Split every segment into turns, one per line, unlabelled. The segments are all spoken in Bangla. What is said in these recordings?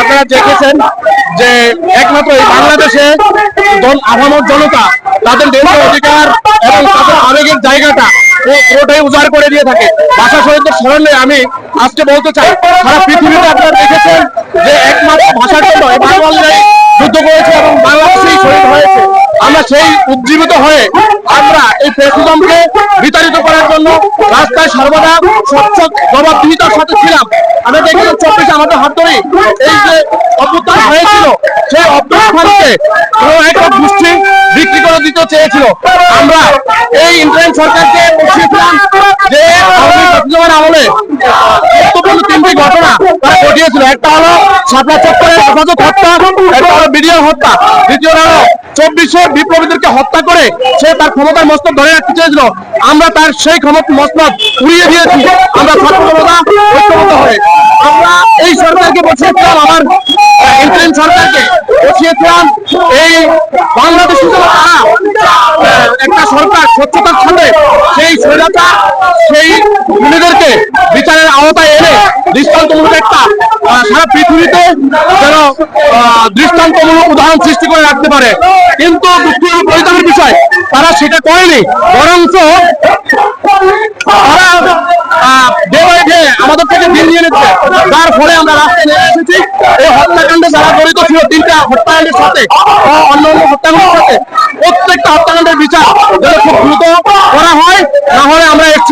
আপনারা দেখেছেন যে একমাত্র এই বাংলাদেশে আহামর জনতা, তাদের দেশের অধিকার এবং তাদের আবেগের জায়গাটা পুরোটাই উজাড় করে দিয়ে থাকে। ভাষা শহীদদের স্মরণে আমি আজকে বলতে চাই, সারা পৃথিবীতে আপনারা দেখেছেন যে একমাত্র ভাষার জন্য বাংলাদেশ যুদ্ধ করেছে এবং বাংলাদেশেই শহীদ হয়েছে। আমরা সেই উজ্জীবিত হয়ে আমরা এই ফেসিজমকে বিতাড়িত করার জন্য রাস্তায় সর্বদা স্বচ্ছ জবাবদিহিতার সাথে ছিলাম। আমরা দেখলাম চব্বিশে আমাদের হাত ধরেই এই যে অভ্যুত্থান হয়েছিল, সেই অভ্যুত্থানকে একটা গোষ্ঠী বিক্রি করে দিতে চেয়েছিল। আমরা এই ইন্টারিম সরকারকে যে ফ্যাসিজমের আমলে গুরুত্বপূর্ণ তিনটি ঘটনা ঘটিয়েছিল একটা হলো হত্যা একটা হলো হত্যা। দ্বিতীয় হলো চব্বিশে বিপ্লবীদেরকে হত্যা করে সে তার ক্ষমতার মস্তক ধরে রাখতে চেয়েছিল। আমরা তার সেই ক্ষমতা মস্তক উড়িয়ে দিয়েছি। আমরা হয়ে আমরা এই সরকারকে বসিয়েছিলাম, আমার সরকারকে বসিয়েছিলাম। এই একটা সরকার স্বচ্ছতার সাথে সেই স্বৈরাচার সেই বিচারের আওতায় এনে দৃষ্টান্তমূলক একটা সারা পৃথিবীতে যেন দৃষ্টান্তমূলক উদাহরণ সৃষ্টি করে রাখতে পারে। কিন্তু পরিতাপের বিষয়, তারা সেটা করেনি, বরঞ্চ তারা আমাদের থেকে দিন নিয়ে নিচ্ছে। যার ফলে আমরা রাস্তায় নেমে এসেছি। এই হত্যাকাণ্ডে যারা জড়িত ছিল, তিনটা হত্যাকাণ্ডের সাথে অন্য অন্য হত্যাকাণ্ডের সাথে, প্রত্যেকটা হত্যাকাণ্ডের বিচার খুব দ্রুত করা হয়, না হলে আমরা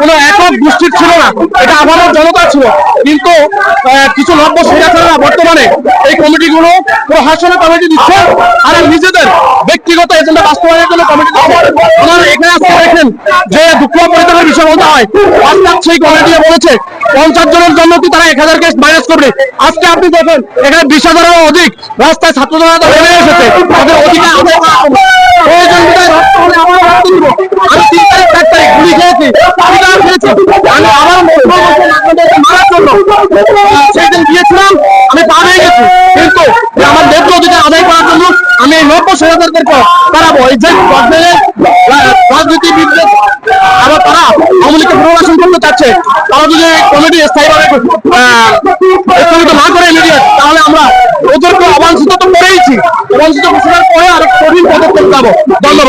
কোনো একক গোষ্ঠীর ছিল না। এটা আমাদের জনতা ছিল। কিন্তু কিছু নব্য সেনাছেলেরা বর্তমানে এই কমিটিগুলো প্রশাসনের কমিটি দিচ্ছে আর নিজেদের ব্যক্তিগত এজেন্ডা বাস্তবায়নের জন্য কমিটি ওনারা এখানে আজকে দেখেন যে দুঃখ পরিতাপের বিষয় বলতে হয়। সেই কমিটি বলেছে, পঞ্চাশ জনের জন্য কি তারা এক হাজার কেস মাইনাস করবে? আজকে আপনি দেখেন, এখানে বিশ হাজারেরও অধিক রাস্তায় ছাত্র জনতা নেমে এসেছে। তাদের অধিকার। প্রয়োজন আমি খেয়েছি। পিটার খেয়েছি। আমি আমার মারার জন্য। সেদিন গিয়েছিলাম আমি পা হয়ে গেছি। কিন্তু আমার অধিকার আদায় করার জন্য আমি এই নব্য সেনাদেরকে তারাবো এই যে গভর্নমেন্টের রাজনীতিবিদদের আবার তারা পুনর্বাসন করতে চাচ্ছে তারা যদি কমিটি স্থায়ীভাবে না করে তাহলে আমরা ওদেরকে অবাঞ্ছিত তো করেইছি। অবাঞ্ছিত ঘোষণার পরে আরেক কঠিন পদক্ষেপ যাব ধন্যবাদ।